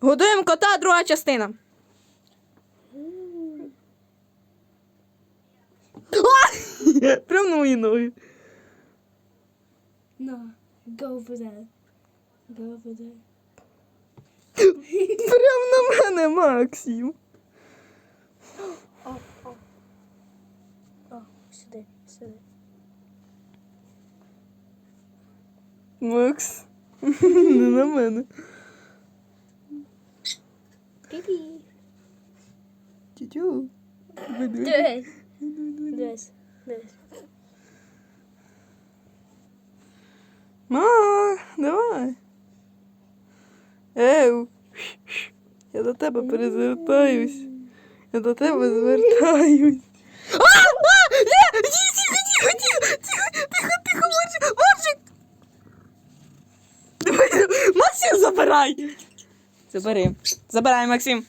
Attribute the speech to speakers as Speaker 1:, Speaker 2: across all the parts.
Speaker 1: Годуємо кота, друга частина. Прям на мої ноги.
Speaker 2: No, go over there. Go over there.
Speaker 1: Прям на мене, Максим.
Speaker 2: О, о. О, сюди, сюди.
Speaker 1: Макс. Не на мене.
Speaker 2: Піпі.
Speaker 1: Тю-тю.
Speaker 2: Дивись. Дивись. Дивись.
Speaker 1: Ма, давай. Еу. Я до тебе перезвертаюсь. Я до тебе звертаюсь. А! А! Лє! Тихо, тихо, тихо, тихо, тихо, тихо, Марчик, Марчик! Максим, забирай! Забери. Забирай, Максим.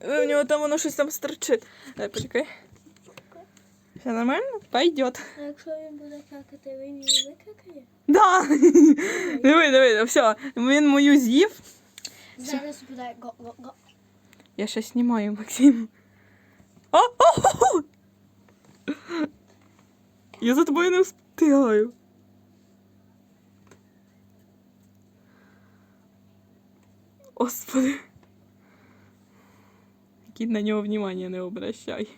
Speaker 1: У нього там воно щось там стерчить. Дай, почекай. Все нормально? Пойдет.
Speaker 2: А якщо він буде какати, він її викакає?
Speaker 1: Да. Диви, диви, все. Він мою з'їв.
Speaker 2: Зараз буде го-го-го.
Speaker 1: Я ще знімаю, Максим. О, о, о, о! Я за тобою не встигаю. Господи. Кіт на нього внимання не обращай.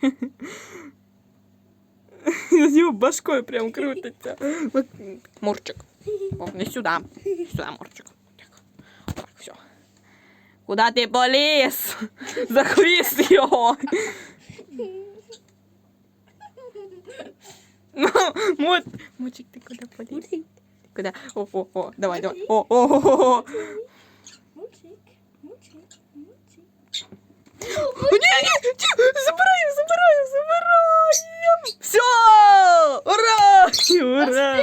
Speaker 1: З його башкою прям крутиться. Мурчик. О, не сюди. Сюди, Мурчик. Так, так, все. Куда ти поліз? За хвіст його. Ну, Мот. Мочик, ти куди поліз? Куди? О, о, о, давай, давай. О, о, о, о.
Speaker 2: Мучик, мучик, мучик.
Speaker 1: Ні, ні, ні, забираю, забираю, забираю. Все! Ура! Ура!